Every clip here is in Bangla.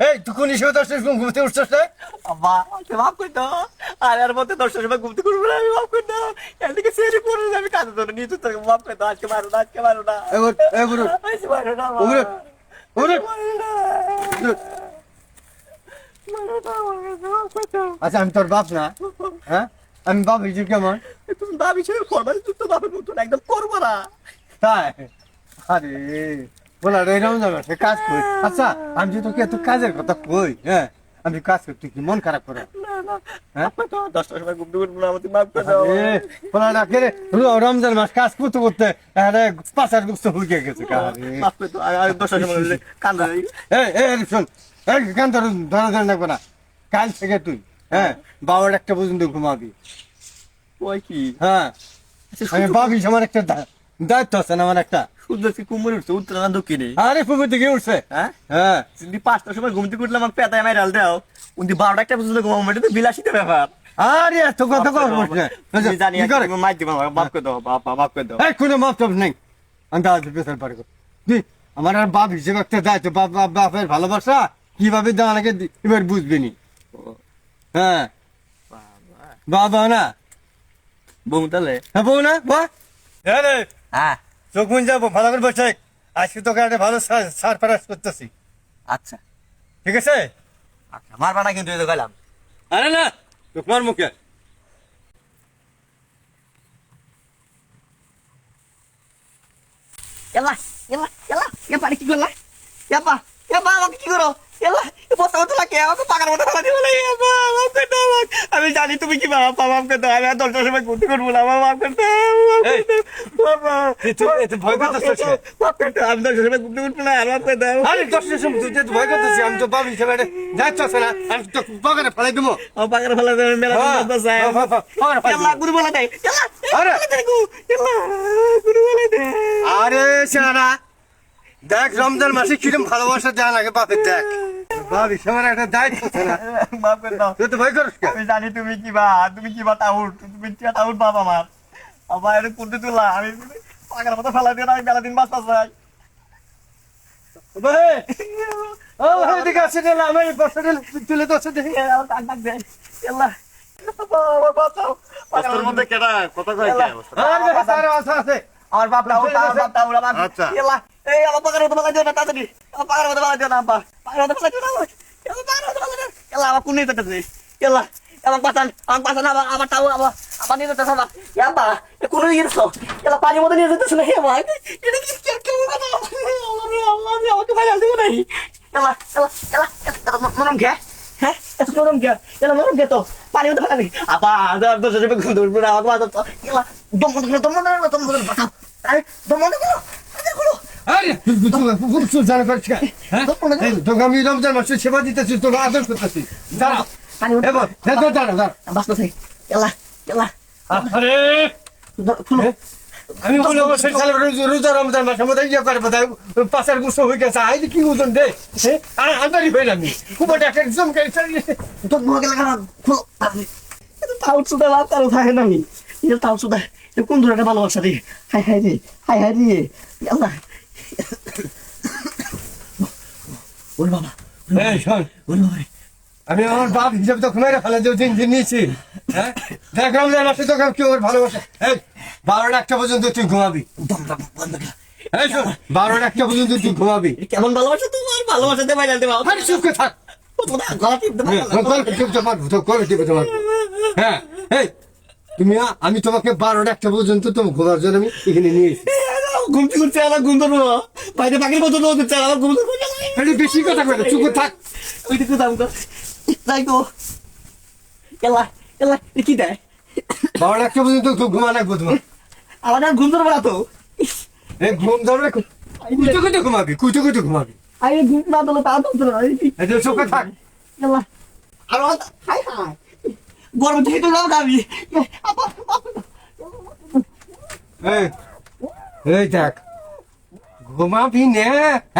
এই তুই কোন হিসেবে দশটার সময় ঘুম থেকে উঠছিস না? আব্বা আমাকে মাফ করে দাও। আর এর মধ্যে দশটার সময় ঘুমতে করব না আমি মাফ করে দাও। এদিকে সেরে পড়ে আমি কাঁদে ধরে নিয়ে তুই তোকে মাফ করে দাও আজকে মারো না আজকে মারো না। গুরু আজকে মারো না। ওরে, ওরে। আচ্ছা আমি তোর বাপ না? হ্যাঁ? আমি বাপ হিসেবে কেমন? তুমি বাপ হিসেবে করবা তুই তো বাপের মতন একদম করব না। তাই? আরে। বলা রে রমজান মাসে কাজ করি। আচ্ছা আমি তোকে এত কাজের কথা কই হ্যাঁ? আমি কাজ করি তুই কি মন খারাপ করে? হ্যাঁ? রমজান মাস কাজ করতে পাঁচার হয়ে গেছে শোন। কান ধরা ধরে রাখব না। কাল থেকে তুই হ্যাঁ? বাবার একটা পর্যন্ত ঘুমাবি। ওই কি? হ্যাঁ। আমি ভাবি আমার একটা দায়িত্ব আছে না আমার একটা? কুমুর উঠছে উত্তর না দক্ষিণে। আরে উঠছে? হ্যাঁ? হ্যাঁ। পাঁচটার সময় ঘুমতে পেতায় মাই ডাল দাও। উনি বারোটা একটা পর্যন্ত ঘুমাবো এটা তো বিলাসিত ব্যাপার। আরে এত কথা কর জানি কি মাই দিব আমাকে মাফ করে দাও বাবা মাফ করে দাও এই কোনো মাপ টাপ নেই আন্দাজ পেছার পারে। তুই আমার আর বাপ হিসেবে একটা দায়িত্ব বাপ বাপ বাপের ভালোবাসা কীভাবে দেওয়া নাকি এবার বুঝবি নি। হ্যাঁ। বাবা। না। বউ তাহলে? হ্যাঁ বউ না বাহ হ্যাঁ রে। হ্যাঁ। চোখ মুন যাব ভালো করে বসে আজকে তোকে একটা ভালো সার- ফারাস করতেছি। আচ্ছা। ঠিক আছে? আচ্ছা মারবা না কিন্তু এই গেলাম। আরে না তোর মার মুখে। এলা এলা এলা ইয়াপা কি করলা? ইয়াপা ইয়াপা আমাকে কি করো? এলা বসা মতো লাগে আমাকে পাকার মতো ফেলা দিবো না ইয়াপা মাফ করে দাও আমি জানি তুমি কি বাবা করে দাও। আমি আর দশটার সময় ঘুরতে করব না দাও। বাবা ভয় করতেছিস আমি দশটার সময় ঘুরতে উঠবো না আর দাও। দশটার সময় তুই ভয় আমি তো বাপ হিসেবে আছে না আমি তো ফেলাই দেবো। পাকার ফেলা দেবে মেলা হ্যাঁ, হ্যাঁ, হ্যাঁ। গুরু বলা দেয় আরে। গুরু বলা দেয় আরে সেনা দেখ রমজান মাসে কিরম ভালোবাসা দেওয়া লাগে বাপের দেখ। বাপ হিসেবে একটা দায়িত্ব আছে না? মাফ করে দাও। তুই তো ভয় করিস কে? আমি জানি তুমি কি বা তুমি কি বা টাউট তুমি কি টাউট বাপ আমার? আমার এটা করতে তুলা আমি পাগল মতো ফেলা দিয়ে না আমি বেলা দিন বাঁচতে চাই আমার এই বস্তাটা তুলে দশটা দেখি। আমার ডাক ডাক দেয়? এল্লা আমার বাঁচাও পাগলের মধ্যে কেডা কথা কয় এলা, আর ভাই, আরে আছে, আছে। আমার বাপ টাউট আমার বাপ টাউট আমার। আচ্ছা। এই আমার পাগলের মতো দিও না তাড়াতাড়ি। আমার পাগলের মতো দিও না আমার আমার আমার আমার আমার আমার আমার আমার আমার আমার পানির মধ্যে নিয়ে যেতেছে না হেমা এটা কি আমাকে ভাই আসবে নাই এল্লা এল্লা এল্লা মনম কে হ্যাঁ মনম কে এল্লা মনম কে তো পানির মধ্যে ফেলা দিই আবা আদা তো সেটা ঘুম ধরবো না আমাকে বাঁচাও তো এল্লা দম বন্ধ করো দম বন্ধ করো দম বন্ধ করো বাঁচাও আরে দম বন্ধ করো আরে করো আরে, তুই- তুই- তুই- তুই খুব সুজানা করিস কে? হ্যাঁ? তোকে আমি রমজান মাসে সেবা দিতেছি তোকে আদর করতেছি দাঁড়া দাঁড়া দাঁড়া দাঁড়া বাঁচতেছে এল্লা এল্লা আরে খুলো আমি মনে করছি সালে রোজা রমজান মাসের মধ্যে ইয়ে করে বোধ পাশের গুছো হয়ে গেছে আই কি ওজন দে আন্দারি হইলাম আমি খুব একটা একদম তোর মুখে লাগা খুলো তাও সুদা লাভ কারও থাকে না এটা তাও সুদা কোন ধরনের ভালোবাসা রে হাই হাই রে হাই হাই রে আল্লাহ ওর বাবা ওর বাবা আমি আমার বাপ হিসাবে ফেলে যে দিন দিন নিয়েছি। হ্যাঁ? দেখ রমজান মাসে তোকে কি ওর ভালোবাসা। এই বারোটা একটা পর্যন্ত তুই ঘুমাবি। কর এই শোন বারোটা একটা পর্যন্ত তুই ঘুমাবি। কেমন ভালোবাসা তোমার? ভালোবাসা দে ভাই দেবা। আরে চুপকে থাক। হ্যাঁ, তো হ্যাঁ এই তুমি আমি তোমাকে বারোটা একটা পর্যন্ত তোমার ঘোরার জন্য আমি এখানে নিয়ে এসেছি। ঘুমতে ঘুরতে আমার ঘুম ধরবো বাইরে পাখির মতো নদী চাল আমার ঘুম ধরবো বেশি কথা কয় না চুপ থাক। ওই দিকে দাম তো তাই তো। এলা এলা এ কি দেয়? বারোটা একটা পর্যন্ত তুই ঘুমা লাগবো তোমার। আর ঘুম ধরবো না তো। এই ঘুম ধরবে কুচু কুচু ঘুমাবি কুচু কুচু ঘুমাবি। আমি ঘুম না দিলে তা তো ধরো এটা চোখে থাক। এলা। আর হাই হাই। গরম থেকে তো আমি। আপা এই এই দেখ ঘুমাবি নে?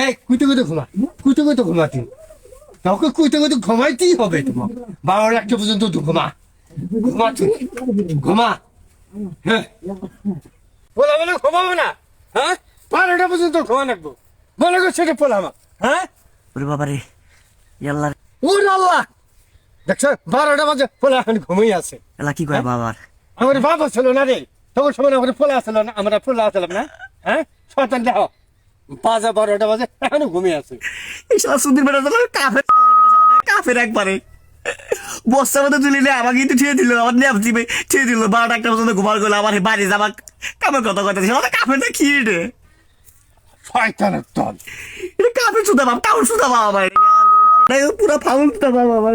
এই কুইতে কুইতে ঘুমা কুইতে কুইতে ঘুমা তুই তোকে কুইতে কুইতে ঘুমাইতেই হবে তোমার। বারো একটা পর্যন্ত ঘুমা। ঘুমা তুই ঘুমা। হ্যাঁ বলা বলে ঘুমাবো না? হ্যাঁ? বারোটা পর্যন্ত ঘুমা রাখব মনে করছে রে পোলামা হ্যাঁ? ওরে বাবা রে রে। ওর আল্লাহ! দেখছ বারোটা বাজে পোলা এখন ঘুমিয়ে আছে। এলা কি কয় বাবার? আমার বাবা ছিল না রে। তখন সময় আমার পোলা আসলো না আমরা পোলা আসলাম না হ্যাঁ? শয়তান দেহ। বাজে বারোটা বাজে এখনও ঘুমিয়ে আছে। এই বেটা তো কাফের কাফের একবারে। বস্তার মধ্যে তুলি নিয়ে আমাকে কিন্তু ঠেয়ে দিল আমার নেপ দিবে ঠেয়ে দিল। বারোটা একটা পর্যন্ত ঘুমার গেলো আমার বাড়ি যাবা কামের কথা কথা আমার কাফের না কি রে? শয়তানের দল। এটা কাফের সুদা বাবা কাউর সুদা বাবা পুরা ফাউল সুদা বাবা